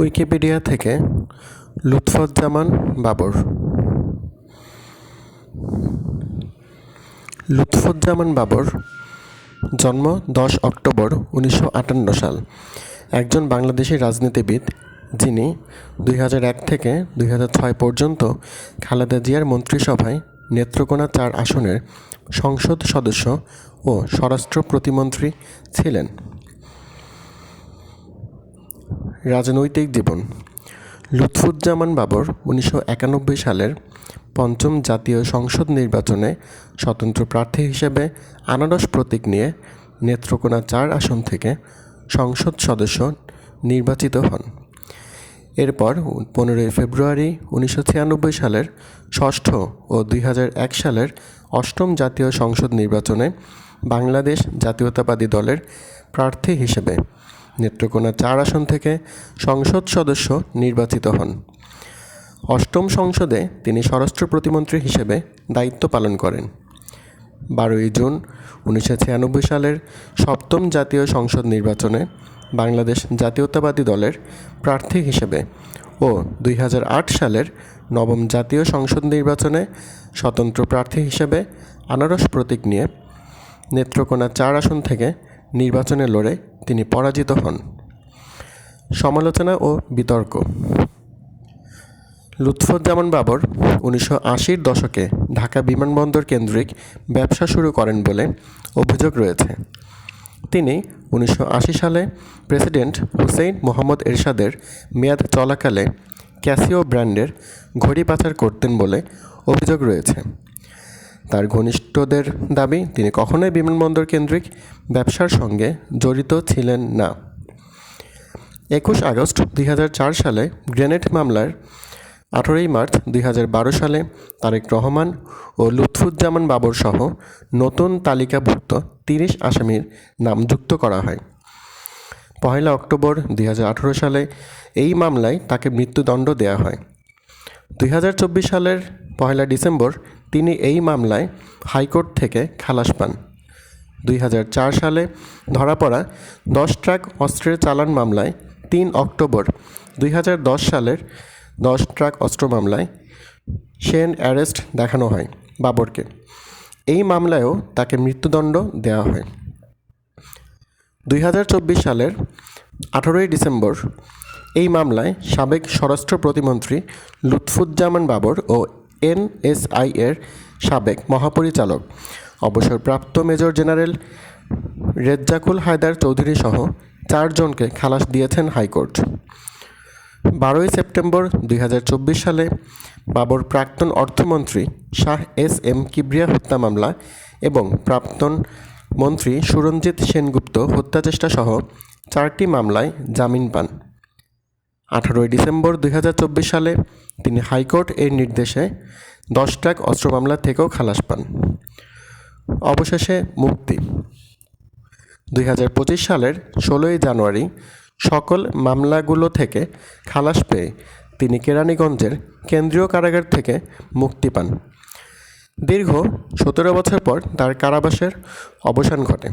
Wikipedia থেকে লুৎফুজ্জামান বাবর। লুৎফুজ্জামান বাবর জন্ম দশ অক্টোবর উনিশশো আটান্ন সাল। একজন বাংলাদেশি রাজনীতিবিদ যিনি দুই এক থেকে দুই ছয় পর্যন্ত খালেদা জিয়ার মন্ত্রিসভায় নেত্রকোনা চার আসনের সংসদ সদস্য ও স্বরাষ্ট্র প্রতিমন্ত্রী ছিলেন। রাজনৈতিক জীবন। লুৎফুজ্জামান বাবর উনিশশো একানব্বই সালের পঞ্চম জাতীয় সংসদ নির্বাচনে স্বতন্ত্র প্রার্থী হিসেবে আনারস প্রতীক নিয়ে নেত্রকোনা চার আসন থেকে সংসদ সদস্য নির্বাচিত হন। এরপর পনেরোই ফেব্রুয়ারি উনিশশো ছিয়ানব্বই সালের ষষ্ঠ ও দুই হাজার এক সালের অষ্টম জাতীয় সংসদ নির্বাচনে বাংলাদেশ জাতীয়তাবাদী দলের প্রার্থী হিসেবে নেত্রকোনা চার আসন থেকে সংসদ সদস্য নির্বাচিত হন। অষ্টম সংসদে তিনি স্বরাষ্ট্র প্রতিমন্ত্রী হিসেবে দায়িত্ব পালন করেন। বারোই জুন উনিশশো ছিয়ানব্বই সালের সপ্তম জাতীয় সংসদ নির্বাচনে বাংলাদেশ জাতীয়তাবাদী দলের প্রার্থী হিসেবে ও দুই হাজার আট সালের নবম জাতীয় সংসদ নির্বাচনে স্বতন্ত্র প্রার্থী হিসেবে আনারস প্রতীক নিয়ে নেত্রকোনা চার আসন থেকে নির্বাচনে লড়ে তিনি পরাজিত হন। সমালোচনা ও বিতর্ক। লুৎফুজ্জামান বাবর উনিশশো আশির দশকে ঢাকা বিমানবন্দর কেন্দ্রিক ব্যবসা শুরু করেন বলে অভিযোগ রয়েছে। তিনি উনিশশো আশি সালে প্রেসিডেন্ট হুসেইন মোহাম্মদ এরশাদের মেয়াদ চলাকালে ক্যাসিও ব্র্যান্ডের ঘড়ি পাচার করতেন বলে অভিযোগ রয়েছে। তার ঘনিষ্ঠদের দাবি, তিনি কখনোই বিমানবন্দর কেন্দ্রিক ব্যবসার সঙ্গে জড়িত ছিলেন না। একুশ আগস্ট দুই হাজার চার সালে গ্রেনেড মামলার আঠেরোই মার্চ দুই হাজার বারো সালে তারেক রহমান ও লুৎফুজ্জামান বাবর সহ নতুন তালিকাভুক্ত তিরিশ আসামির নাম যুক্ত করা হয়। পহেলা অক্টোবর দুই হাজার আঠেরো সালে এই মামলায় তাকে মৃত্যুদণ্ড দেওয়া হয়। দুই হাজার চব্বিশ সালের পহেলা ডিসেম্বর তিনি এই মামলায় হাইকোর্ট থেকে খালাস পান। দুই হাজার চার সালে ধরা পড়া দশ ট্রাক অস্ত্রের চালান মামলায় তিন অক্টোবর দুই হাজার দশ সালের দশ ট্রাক অস্ত্র মামলায় সেন অ্যারেস্ট দেখানো হয় বাবরকে। এই মামলায়ও তাকে মৃত্যুদণ্ড দেওয়া হয়। দুই হাজার চব্বিশ সালের আঠেরোই ডিসেম্বর এই মামলায় সাবেক স্বরাষ্ট্র প্রতিমন্ত্রী লুৎফুজ্জামান বাবর ও এনএসআই এর সাবেক মহাপরিচালক। অবসরপ্রাপ্ত মেজর জেনারেল রেজ্জাকুল হায়দার চৌধুরী সহ চারজনকে খালাস দিয়েছেন হাইকোর্ট। বারোই সেপ্টেম্বর দুই হাজার চব্বিশ সালে বাবর প্রাক্তন অর্থমন্ত্রী শাহ এস এম কিবরিয়া হত্যা মামলা এবং প্রাক্তন মন্ত্রী সুরঞ্জিত সেনগুপ্ত হত্যাচেষ্টা সহ চারটি মামলায় জামিন পান। আঠারোই ডিসেম্বর দুই হাজার চব্বিশ সালে তিনি হাইকোর্ট এর নির্দেশে দশ ট্রাক অস্ত্র মামলা থেকেও খালাস পান। অবশেষে মুক্তি। দুই হাজার পঁচিশ সালের ষোলোই জানুয়ারি সকল মামলাগুলো থেকে খালাস পেয়ে তিনি কেরানীগঞ্জের কেন্দ্রীয় কারাগার থেকে মুক্তি পান। দীর্ঘ সতেরো বছর পর তার কারাবাসের অবসান ঘটে।